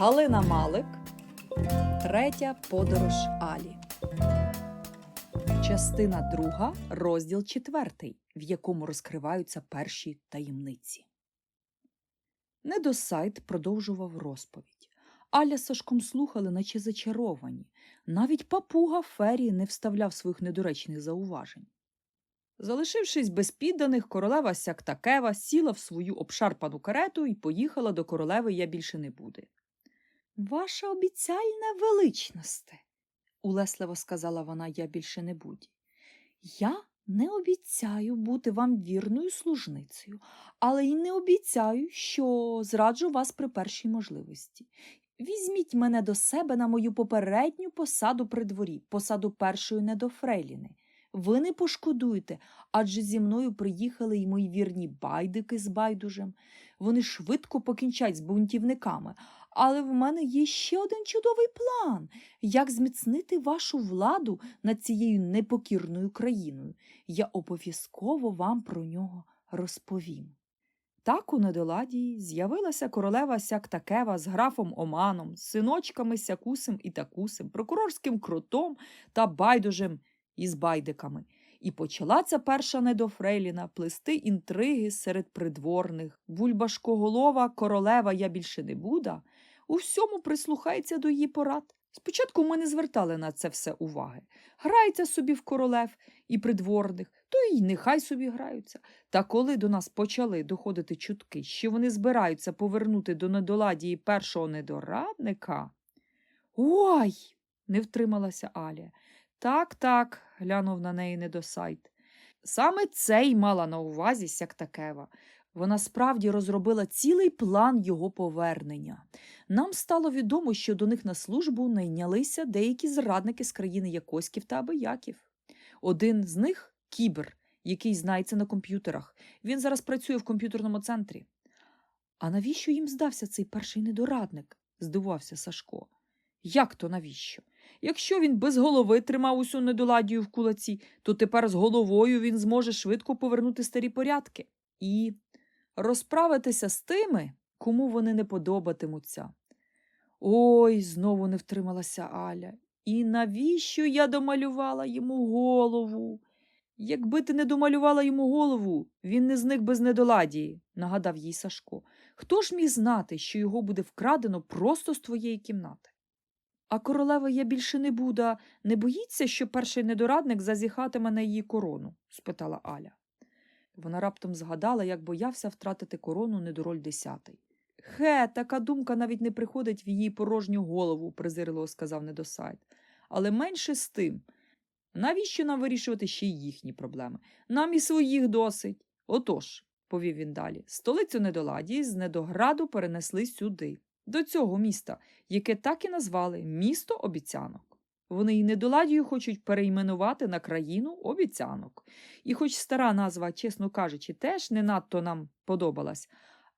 Галина Малик. Третя подорож Алі. Частина друга, розділ четвертий, в якому розкриваються перші таємниці. Недосайт продовжував розповідь. Аля з Сашком слухали, наче зачаровані. Навіть папуга Фері не вставляв своїх недоречних зауважень. Залишившись без підданих, королева Сяктакева сіла в свою обшарпану карету і поїхала до королеви я більше не буде. Ваша обіцяльна величносте, улесливо сказала вона, я більше не буду. Я не обіцяю бути вам вірною служницею, але й не обіцяю, що зраджу вас при першій можливості. Візьміть мене до себе на мою попередню посаду при дворі, посаду першої недофрейліни. Ви не пошкодуєте, адже зі мною приїхали й мої вірні байдики з байдужем. Вони швидко покінчать з бунтівниками. Але в мене є ще один чудовий план, як зміцнити вашу владу над цією непокірною країною. Я обов'язково вам про нього розповім. Так у недоладії з'явилася королева Сяктакева з графом Оманом, з синочками Сякусем і Такусем, прокурорським кротом та байдужем із байдиками. І почала ця перша недофрейліна плести інтриги серед придворних. Бульбашкоголова королева я більше не буда. У всьому прислухається до її порад. Спочатку ми не звертали на це все уваги. Грається собі в королев і придворних, то й нехай собі граються. Та коли до нас почали доходити чутки, що вони збираються повернути до недоладії першого недорадника. Ой. не втрималася Аля. Так, так, глянув на неї недосайт. Саме це й мала на увазі Сяктакева. Вона справді розробила цілий план його повернення. Нам стало відомо, що до них на службу найнялися деякі зрадники з країни Якоськів та Абияків. Один з них кібер, який знається на комп'ютерах. Він зараз працює в комп'ютерному центрі. А навіщо їм здався цей перший недорадник? здивувався Сашко. Як то навіщо? Якщо він без голови тримав усю недоладію в кулаці, то тепер з головою він зможе швидко повернути старі порядки і розправитися з тими, кому вони не подобатимуться. Ой, знову не втрималася Аля. І навіщо я домалювала йому голову? Якби ти не домалювала йому голову, він не зник без недоладії, нагадав їй Сашко. Хто ж міг знати, що його буде вкрадено просто з твоєї кімнати? А королева я більше не буда, не боїться, що перший недорадник зазіхатиме на її корону? спитала Аля. Вона раптом згадала, як боявся втратити корону недороль десятий. Хе, така думка навіть не приходить в її порожню голову, презирливо сказав недосайт. Але менше з тим. Навіщо нам вирішувати ще й їхні проблеми? Нам і своїх досить. Отож, повів він далі, столицю недоладії з недограду перенесли сюди, до цього міста, яке так і назвали місто обіцянок. Вони й недоладію хочуть перейменувати на країну обіцянок. І хоч стара назва, чесно кажучи, теж не надто нам подобалась.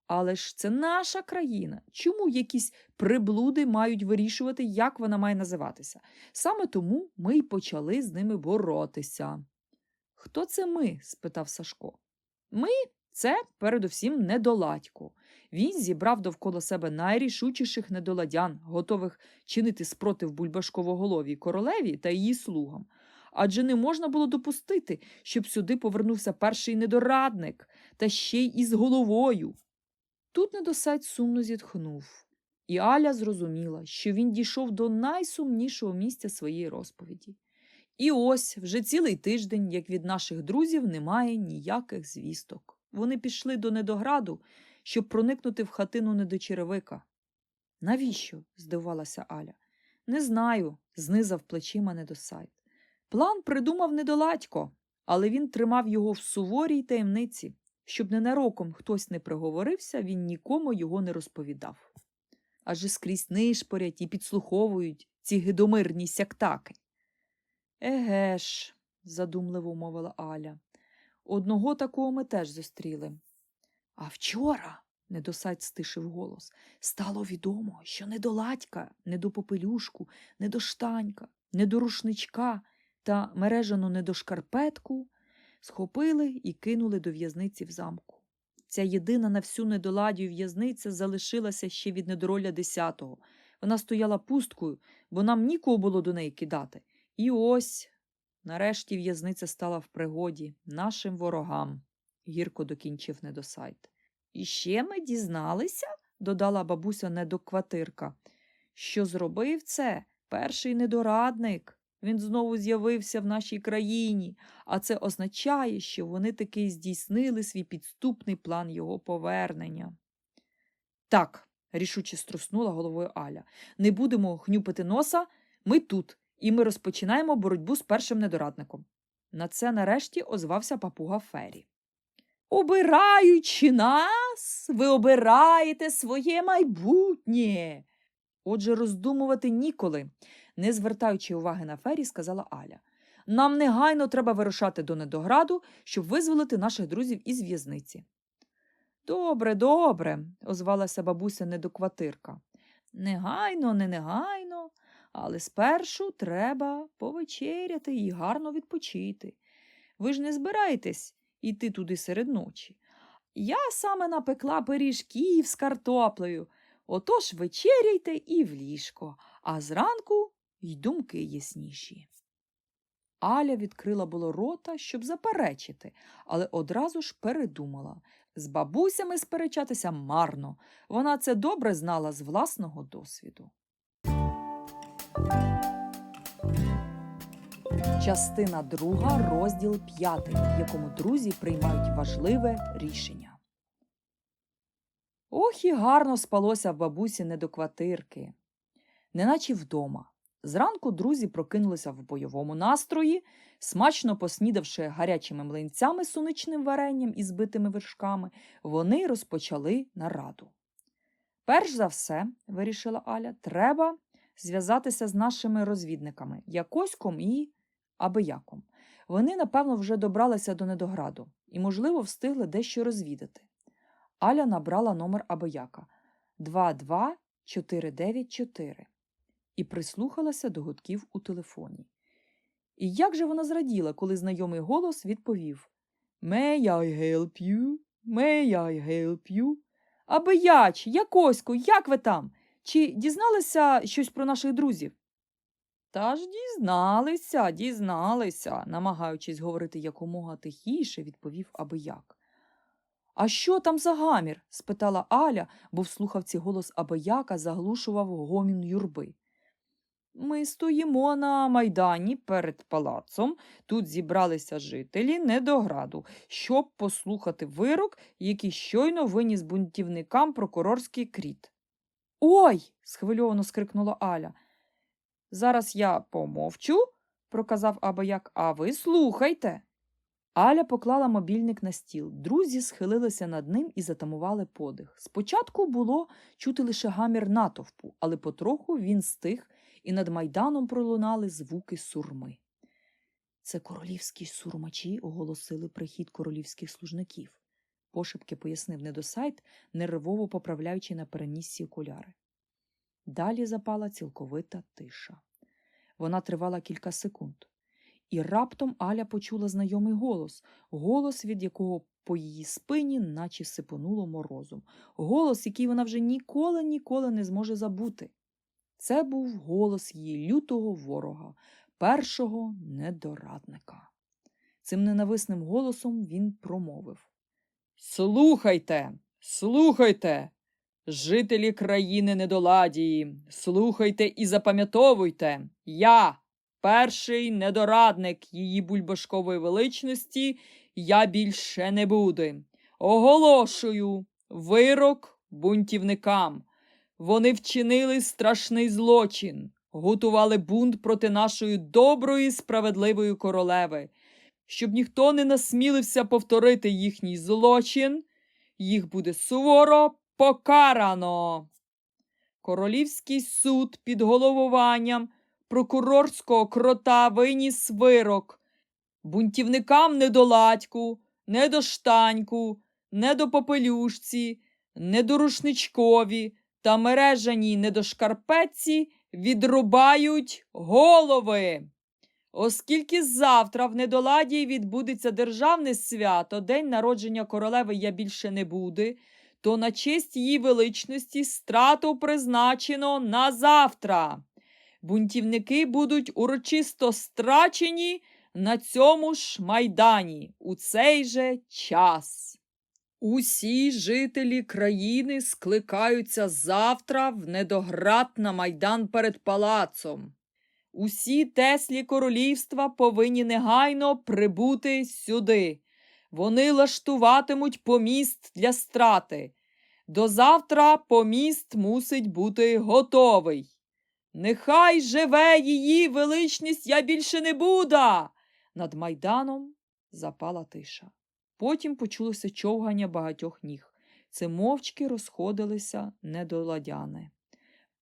Але ж це наша країна. Чому якісь приблуди мають вирішувати, як вона має називатися? Саме тому ми й почали з ними боротися. Хто це ми? спитав Сашко. Ми це передусім недоладько. Він зібрав довкола себе найрішучіших недоладян, готових чинити спротив бульбашковоголовій королеві та її слугам. Адже не можна було допустити, щоб сюди повернувся перший недорадник, та ще й із головою. Тут недосайт сумно зітхнув, і Аля зрозуміла, що він дійшов до найсумнішого місця своєї розповіді. І ось вже цілий тиждень, як від наших друзів, немає ніяких звісток. Вони пішли до недограду, щоб проникнути в хатину недочеревика. Навіщо? здивувалася Аля. Не знаю, знизав плечима недосайт. План придумав недоладько, але він тримав його в суворій таємниці. Щоб ненароком хтось не приговорився, він нікому його не розповідав. Адже скрізь нишпорять і підслуховують ці гидомирні сяктаки. Еге ж, задумливо мовила Аля. Одного такого ми теж зустріли. А вчора, недосадь стишив голос, стало відомо, що не до ладька, не до попелюшку, не до штанька, не до рушничка та мережану не до шкарпетку схопили і кинули до в'язниці в замку. Ця єдина на всю недоладію в'язниця залишилася ще від недороля десятого. Вона стояла пусткою, бо нам нікого було до неї кидати. І ось, нарешті, в'язниця стала в пригоді нашим ворогам, гірко докінчив недосайт. І ще ми дізналися, додала бабуся недокватирка, що зробив це перший недорадник. Він знову з'явився в нашій країні, а це означає, що вони таки здійснили свій підступний план його повернення. Так, рішуче струснула головою Аля. Не будемо хнюпити носа, ми тут, і ми розпочинаємо боротьбу з першим недорадником. На це нарешті озвався папуга Фері. Обираючи нас, ви обираєте своє майбутнє. Отже, роздумувати ніколи, не звертаючи уваги на Фері, сказала Аля. Нам негайно треба вирушати до недограду, щоб визволити наших друзів із в'язниці. Добре, добре, озвалася бабуся недокватирка. Негайно, не негайно, але спершу треба повечеряти і гарно відпочити. Ви ж не збираєтесь іти туди серед ночі. Я саме напекла пиріжків з картоплею. Отож вечеряйте і в ліжко, а зранку й думки ясніші. Аля відкрила було рота, щоб заперечити, але одразу ж передумала. З бабусями сперечатися марно. Вона це добре знала з власного досвіду. Частина друга, розділ п'ятий, в якому друзі приймають важливе рішення. Ох і гарно спалося в бабусі не до квартирки, неначе вдома. Зранку друзі прокинулися в бойовому настрої, смачно поснідавши гарячими млинцями з суничним варенням і збитими вершками, вони розпочали нараду. Перш за все, вирішила Аля, треба зв'язатися з нашими розвідниками Якоськом і Абияком. Вони, напевно, вже добралися до недограду і, можливо, встигли дещо розвідати. Аля набрала номер Абияка 22494 і прислухалася до гудків у телефоні. І як же вона зраділа, коли знайомий голос відповів May I help you? May I help you? Абияч, Якосько, як ви там? Чи дізналися щось про наших друзів? Та ж дізналися, дізналися, намагаючись говорити якомога тихіше, відповів Абияк. А що там за гамір? спитала Аля, бо в слухавці голос Абияка заглушував гомін юрби. Ми стоїмо на майдані перед палацом. Тут зібралися жителі недограду, щоб послухати вирок, який щойно виніс бунтівникам прокурорський кріт. Ой. схвильовано скрикнула Аля. Зараз я помовчу, проказав Абаяк, а ви слухайте. Аля поклала мобільник на стіл. Друзі схилилися над ним і затамували подих. Спочатку було чути лише гамір натовпу, але потроху він стих, і над майданом пролунали звуки сурми. Це королівські сурмачі оголосили прихід королівських служників, пошепки пояснив недосайт, нервово поправляючи на переніссі окуляри. Далі запала цілковита тиша. Вона тривала кілька секунд. І раптом Аля почула знайомий голос, голос, від якого по її спині наче сипонуло морозом, голос, який вона вже ніколи ніколи не зможе забути. Це був голос її лютого ворога, першого недорадника. Цим ненависним голосом він промовив Слухайте, слухайте, жителі країни недоладії, слухайте і запам'ятовуйте, я, перший недорадник її бульбашкової величності, я більше не буду. Оголошую вирок бунтівникам. Вони вчинили страшний злочин, готували бунт проти нашої доброї, справедливої королеви. Щоб ніхто не насмілився повторити їхній злочин, їх буде суворо покарано. Королівський суд під головуванням прокурорського крота виніс вирок бунтівникам недоладьку, недоштаньку, недопопелюшці, недорушничкові та мережаній недошкарпетці відрубають голови. Оскільки завтра в недоладі відбудеться державне свято, день народження королеви я більше не буде, то на честь її величності страту призначено на завтра. Бунтівники будуть урочисто страчені на цьому ж майдані у цей же час. Усі жителі країни скликаються завтра в недоград на майдан перед палацом. Усі теслі королівства повинні негайно прибути сюди. Вони лаштуватимуть поміст для страти. До завтра поміст мусить бути готовий. Нехай живе її величність, я більше не буда. Над майданом запала тиша. Потім почулося човгання багатьох ніг. Це мовчки розходилися недоладяни.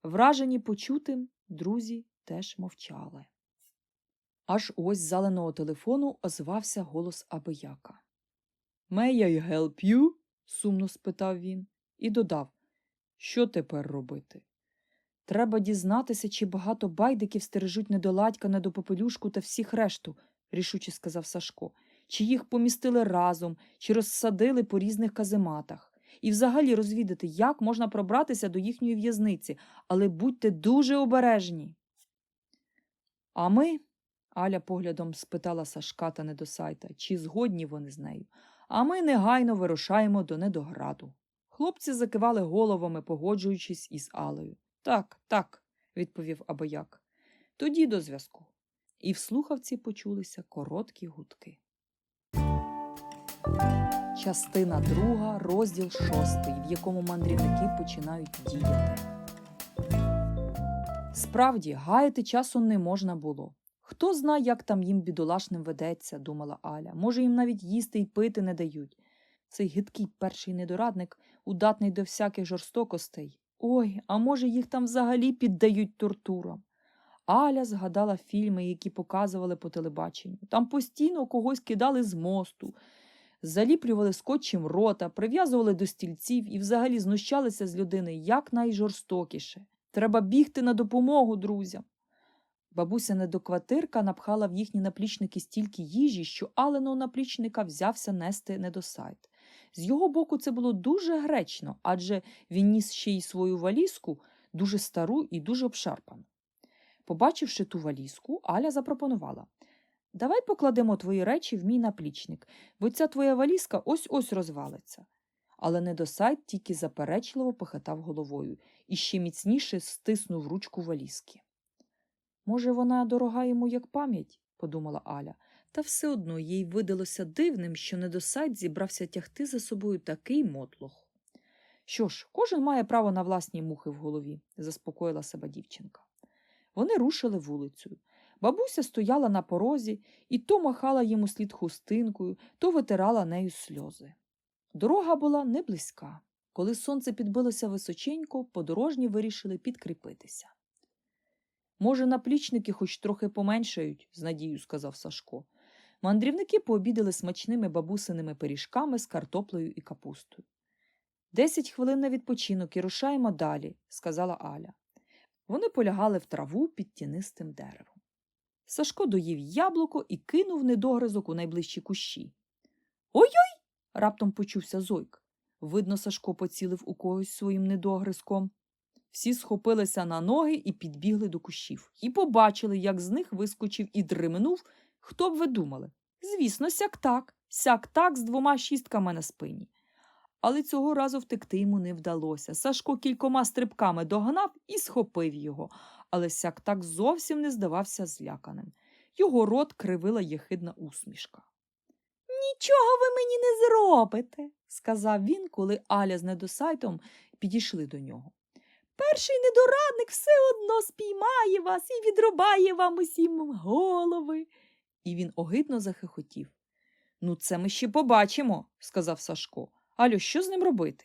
Вражені почутим, друзі теж мовчали. Аж ось з заленого телефону озвався голос Абияка. «May I help you?» – сумно спитав він і додав, що тепер робити? Треба дізнатися, чи багато байдиків стережуть недоладька, недопопелюшку та всіх решту, рішуче сказав Сашко, чи їх помістили разом, чи розсадили по різних казематах. І взагалі розвідати, як можна пробратися до їхньої в'язниці, але будьте дуже обережні. А ми, Аля поглядом спитала Сашка та Недосайта, чи згодні вони з нею, а ми негайно вирушаємо до Недограду. Хлопці закивали головами, погоджуючись із Алею. Так, так, відповів Абояк. Тоді до зв'язку. І в слухавці почулися короткі гудки. Частина друга, розділ шостий, в якому мандрівники починають діяти. Справді, гаяти часу не можна було. Хто знає, як там їм бідолашним ведеться, думала Аля. Може, їм навіть їсти й пити не дають. Цей гидкий перший недорадник, удатний до всяких жорстокостей. Ой, а може, їх там взагалі піддають тортурам. Аля згадала фільми, які показували по телебаченню. Там постійно когось кидали з мосту, заліплювали скотчем рота, прив'язували до стільців і взагалі знущалися з людини якнайжорстокіше. Треба бігти на допомогу друзям. Бабуся недоквартирка напхала в їхні наплічники стільки їжі, що Аленого наплічника взявся нести недосайт. З його боку це було дуже гречно, адже він ніс ще й свою валізку, дуже стару і дуже обшарпану. Побачивши ту валізку, Аля запропонувала Давай покладемо твої речі в мій наплічник, бо ця твоя валізка ось ось розвалиться. Але недосайт тільки заперечливо похитав головою і ще міцніше стиснув ручку валізки. Може, вона дорога йому як пам'ять, подумала Аля, та все одно їй видалося дивним, що недосайт зібрався тягти за собою такий мотлох. Що ж, кожен має право на власні мухи в голові, заспокоїла себе дівчинка. Вони рушили вулицею. Бабуся стояла на порозі і то махала йому слід хустинкою, то витирала нею сльози. Дорога була не близька. Коли сонце підбилося височенько, подорожні вирішили підкріпитися. Може, наплічники хоч трохи поменшають, з надією сказав Сашко. Мандрівники пообідали смачними бабусиними пиріжками з картоплею і капустою. Десять хвилин на відпочинок і рушаємо далі, сказала Аля. Вони полягали в траву під тінистим деревом. Сашко доїв яблуко і кинув недогризок у найближчі кущі. Ой-ой! раптом почувся зойк. Видно, Сашко поцілив у когось своїм недогризком. Всі схопилися на ноги і підбігли до кущів, і побачили, як з них вискочив і дримнув, хто б ви думали. Звісно, сяк так, сяк так з двома шістками на спині. Але цього разу втекти йому не вдалося. Сашко кількома стрибками догнав і схопив його, але сяк так зовсім не здавався зляканим. Його рот кривила єхидна усмішка. Нічого ви мені не зробите, сказав він, коли Аля з недосайтом підійшли до нього. Перший недорадник все одно спіймає вас і відрубає вам усім голови. І він огидно захихотів. Ну, це ми ще побачимо, сказав Сашко. Алю, що з ним робити?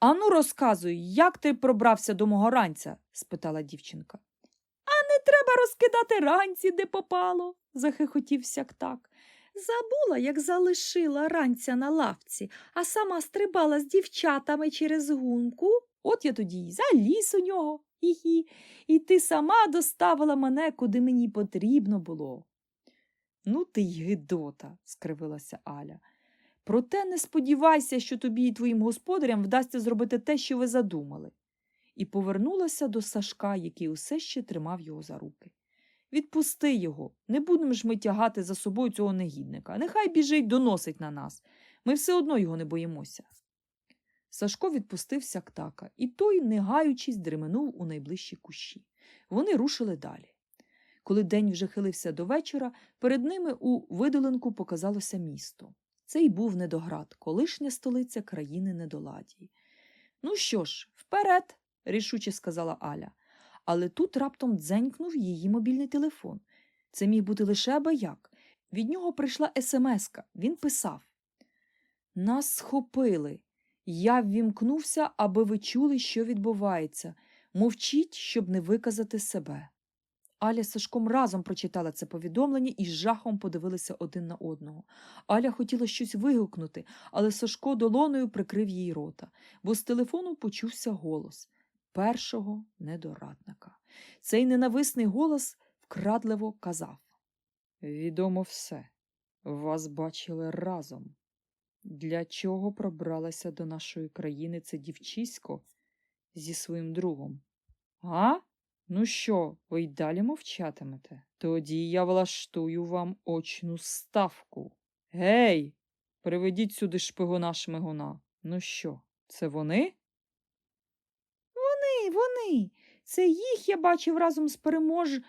Ану, розказуй, як ти пробрався до мого ранця? спитала дівчинка. А не треба розкидати ранці, де попало, захихотів сяк так. Забула, як залишила ранця на лавці, а сама стрибала з дівчатами через гунку. От я тоді й заліз у нього. Хі-хі. І ти сама доставила мене, куди мені потрібно було. Ну ти й гидота, скривилася Аля. Проте не сподівайся, що тобі і твоїм господарям вдасться зробити те, що ви задумали. І повернулася до Сашка, який усе ще тримав його за руки. Відпусти його, не будемо ж ми тягати за собою цього негідника. Нехай біжить, доносить на нас. Ми все одно його не боїмося. Сашко відпустив сяктака, і той, не гаючись, дременув у найближчі кущі. Вони рушили далі. Коли день вже хилився до вечора, перед ними у видоленку показалося місто. Це й був Недоград, колишня столиця країни Недоладії. Ну що ж, вперед, рішуче сказала Аля. Але тут раптом дзенькнув її мобільний телефон. Це міг бути лише абияк. Від нього прийшла смска. Він писав: Нас схопили. Я ввімкнувся, аби ви чули, що відбувається. Мовчіть, щоб не виказати себе. Аля з Сашком разом прочитала це повідомлення і з жахом подивилися один на одного. Аля хотіла щось вигукнути, але Сашко долоною прикрив їй рота, бо з телефону почувся голос першого недорадника. Цей ненависний голос вкрадливо казав Відомо все. Вас бачили разом. Для чого пробралася до нашої країни це дівчисько зі своїм другом? А? Ну що, ви й далі мовчатимете? Тоді я влаштую вам очну ставку. Гей, приведіть сюди шпигуна шмигуна. Ну що, це вони? Вони, вони. Це їх я бачив разом з перемож...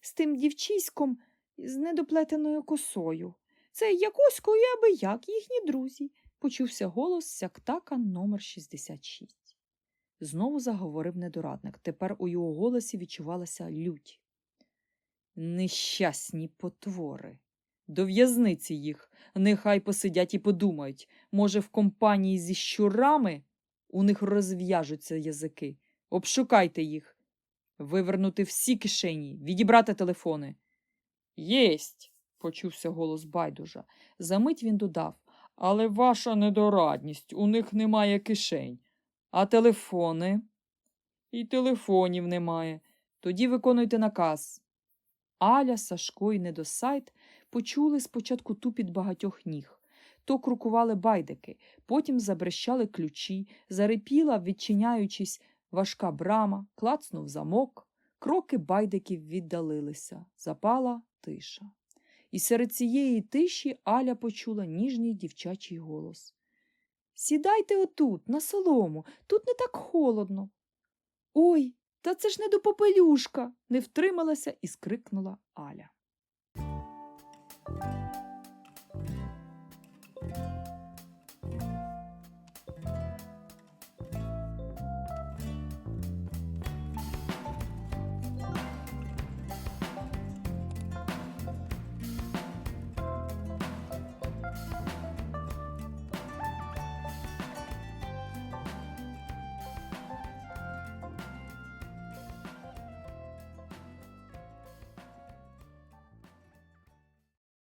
з тим дівчиськом з недоплетеною косою. Це Якосько і Абияк, їхні друзі, почувся голос сяктака номер 66. Знову заговорив недорадник. Тепер у його голосі відчувалася лють. Нещасні потвори. До в'язниці їх. Нехай посидять і подумають. Може, в компанії зі щурами у них розв'яжуться язики. Обшукайте їх. Вивернути всі кишені, відібрати телефони. Єсть, почувся голос байдужа. Замить він додав. Але ваша недорадність, у них немає кишень. А телефони? І телефонів немає. Тоді виконуйте наказ. Аля, Сашко і Недосайт почули спочатку тупіт багатьох ніг. То крукували байдики, потім забрещали ключі, зарипіла, відчиняючись, важка брама, клацнув замок. Кроки байдиків віддалилися. Запала тиша. І серед цієї тиші Аля почула ніжний дівчачий голос. Сідайте отут, на солому, тут не так холодно. Ой, та це ж не до попелюшка, не втрималася і скрикнула Аля.